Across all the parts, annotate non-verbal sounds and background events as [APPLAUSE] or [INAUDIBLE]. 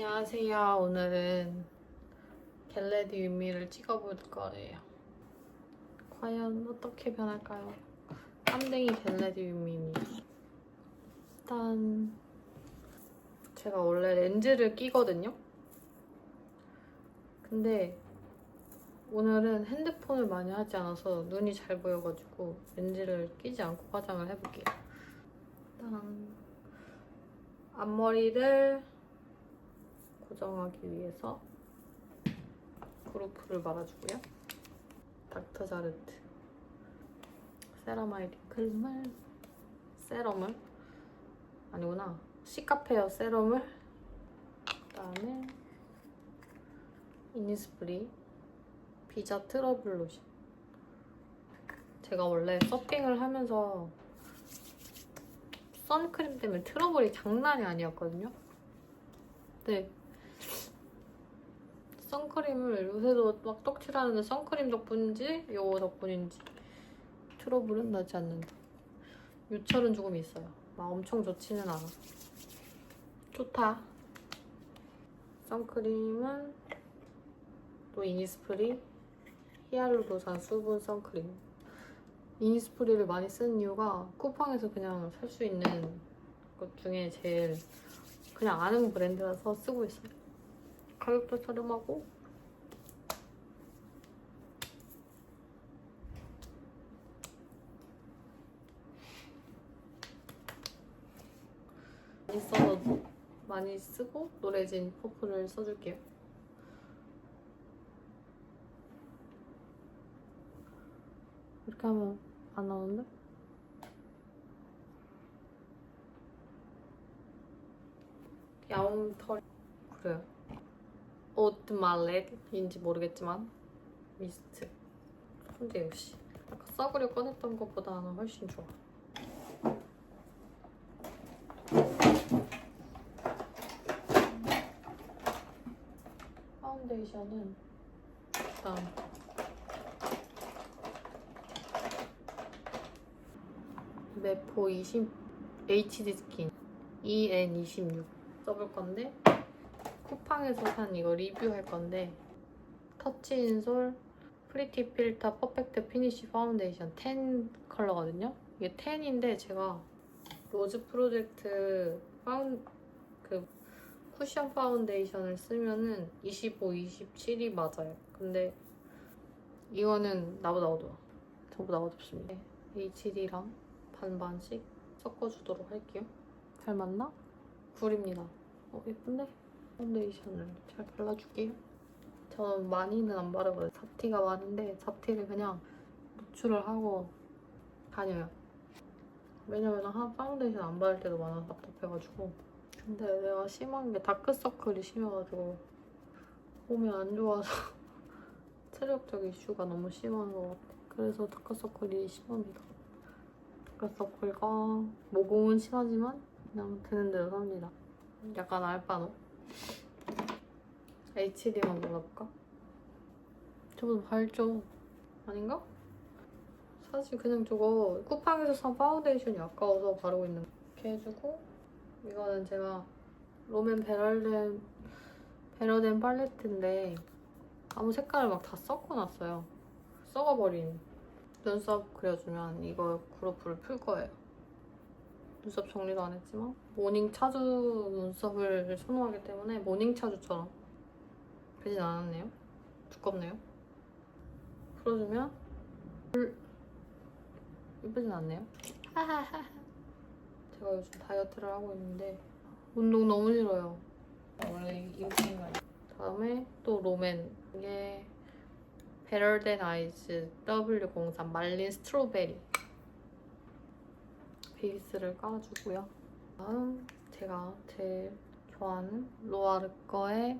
안녕하세요. 오늘은 겟레디 윗미를 찍어볼 거예요. 과연 어떻게 변할까요? 깜댕이 겟레디 윗미입니다. 일단 제가 원래 렌즈를 끼거든요. 근데 오늘은 핸드폰을 많이 하지 않아서 눈이 잘 보여가지고 렌즈를 끼지 않고 화장을 해볼게요. 일단 앞머리를 고정하기 위해서 그루프를 말아주고요. 닥터자르트 세라마이드 크림을 세럼을 아니구나 시카페어 세럼을 그다음에 이니스프리 비자 트러블 로션 제가 원래 서핑을 하면서 선크림 때문에 트러블이 장난이 아니었거든요. 네. 선크림을 요새도 막 떡칠하는데 선크림 덕분인지 요거 덕분인지 트러블은 나지 않는다. 유철은 조금 있어요. 막 엄청 좋지는 않아. 좋다. 선크림은 또 이니스프리 히알루로산 수분 선크림. 이니스프리를 많이 쓰는 이유가 쿠팡에서 그냥 살 수 있는 것 중에 제일 그냥 아는 브랜드라서 쓰고 있어요. 가격도 저렴하고 많이 써서 많이 쓰고 노래진 퍼플을 써줄게요. 이렇게 하면 안 나오는데? 야옹 털 그래요. 오트 말렛인지 모르겠지만 미스트. 근데 역시 아까 싸구려 꺼냈던 것보다는 훨씬 좋아. 파운데이션은 일단 메포 20 HD 스킨 EN26 써볼 건데 쿠팡에서 산 이거 리뷰할 건데 터치인솔 프리티 필터 퍼펙트 피니쉬 파운데이션 10 컬러거든요. 이게 10인데 제가 로즈 프로젝트 파운 그 쿠션 파운데이션을 쓰면은 25, 27이 맞아요. 근데 이거는 나보다 어두워. 저보다 어둡습니다. HD랑 반반씩 섞어주도록 할게요. 잘 맞나? 굴입니다. 어, 예쁜데? 파운데이션을 잘 발라줄게요. 저는 많이는 안 바르거든요. 잡티가 많은데 잡티를 그냥 노출을 하고 다녀요. 왜냐면 한 파운데이션 안 바를 때도 많아서 답답해가지고. 근데 내가 심한 게 다크서클이 심해가지고 몸이 안 좋아서 [LAUGHS] 체력적 이슈가 너무 심한 것 같아. 그래서 다크서클이 심합니다. 다크서클과 모공은 심하지만 그냥 되는 대로 삽니다. 약간 알바노. HD만 골라볼까? 저보다 밝죠? 아닌가? 사실 그냥 저거 쿠팡에서 산 파운데이션이 아까워서 바르고 있는 거. 이렇게 해주고 이거는 제가 롬앤 베럴덴 베러덴 팔레트인데 아무 색깔을 막 다 섞어놨어요. 썩어버린 눈썹 그려주면 이거 그루프를 풀 거예요. 눈썹 정리도 안 했지만 모닝 차주 눈썹을 선호하기 때문에 모닝 차주처럼 되진 않았네요. 두껍네요. 풀어주면 불 예쁘진 않네요. 제가 요즘 다이어트를 하고 있는데 운동 너무 싫어요. 원래 아니에요. 다음에 또 롬앤 이게 베럴덴 아이즈 W03 말린 스트로베리 베이스를 깔아주고요. 다음 제가 제일 좋아하는 로아르 거의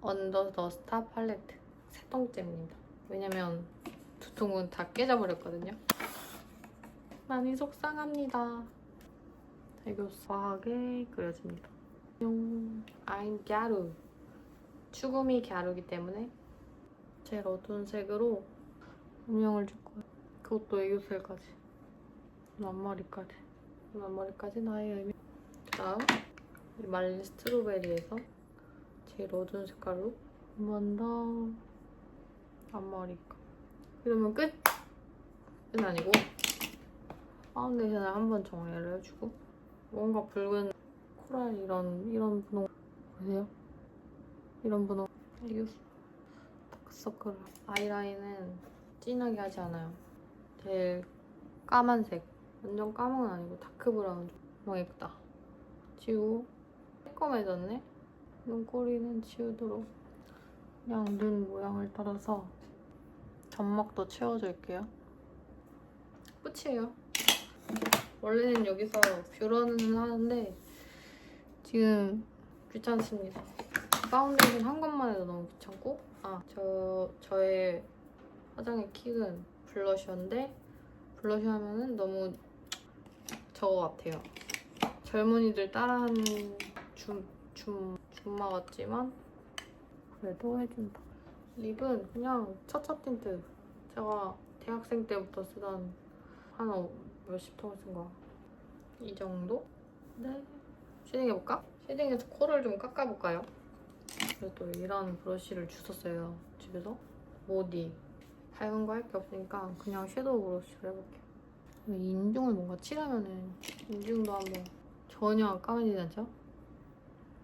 언더 더 스타 팔레트 세 통째입니다. 왜냐면 두 통은 다 깨져버렸거든요. 많이 속상합니다. 애교사하게 그려집니다. 용 I'm 갸루 추구미 갸루기 때문에 제일 어두운 색으로 음영을 줄 거예요. 그것도 애교살까지 앞머리까지. 앞머리까지 나의 의미 다음 이 말린 스트로베리에서 제일 어두운 색깔로 한 번 더 앞머리가 이러면 끝! 끝은 아니고 파운데이션을 한 번 정리를 해주고 뭔가 붉은 코랄 이런 이런 분홍 보세요? 이런 분홍. 이거 다크서클. 아이라인은 진하게 하지 않아요. 제일 까만색 완전 까만은 아니고 다크 브라운 너무 예쁘다. 지우고 새콤해졌네? 눈꼬리는 지우도록. 그냥 눈 모양을 따라서 점막도 채워줄게요. 끝이에요. 원래는 여기서 뷰러는 하는데 지금 귀찮습니다. 파운데이션 한 것만 해도 너무 귀찮고. 아 저 저의 화장의 킥은 블러셔인데 블러셔 하면은 너무 저거 같아요. 젊은이들 따라하는 줌, 줌, 줌마 같지만 그래도 해준다. 립은 그냥 차차 틴트. 제가 대학생 때부터 쓰던 한 어, 몇십 통을 쓴 거야 이 정도? 네. 쉐딩해볼까? 쉐딩해서 코를 좀 깎아볼까요? 그래도 이런 브러쉬를 주웠어요 집에서. 모디. 밝은 거 할 게 없으니까 그냥 섀도우 브러쉬를 해볼게요. 이 인중을 뭔가 칠하면은 인중도 한번 전혀 까매지지 않죠?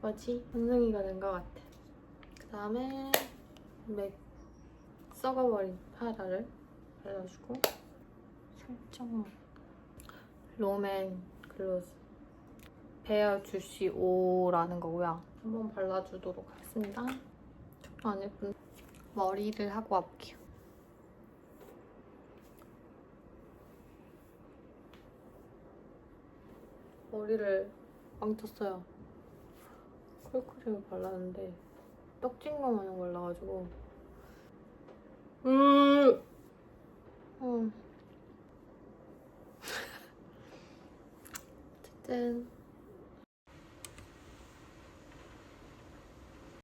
뭐지? 현승이가 된 것 같아 그 다음에 맥 썩어버린 파라를 발라주고 살짝만 롬앤 글로스 베어 주시 5라는 거고요 한번 발라주도록 하겠습니다 안 예쁜 머리를 하고 와볼게요 머리를 망쳤어요. 쿨크림을 발랐는데 떡진 거 마냥 발라가지고. 으 음. [LAUGHS] 어쨌든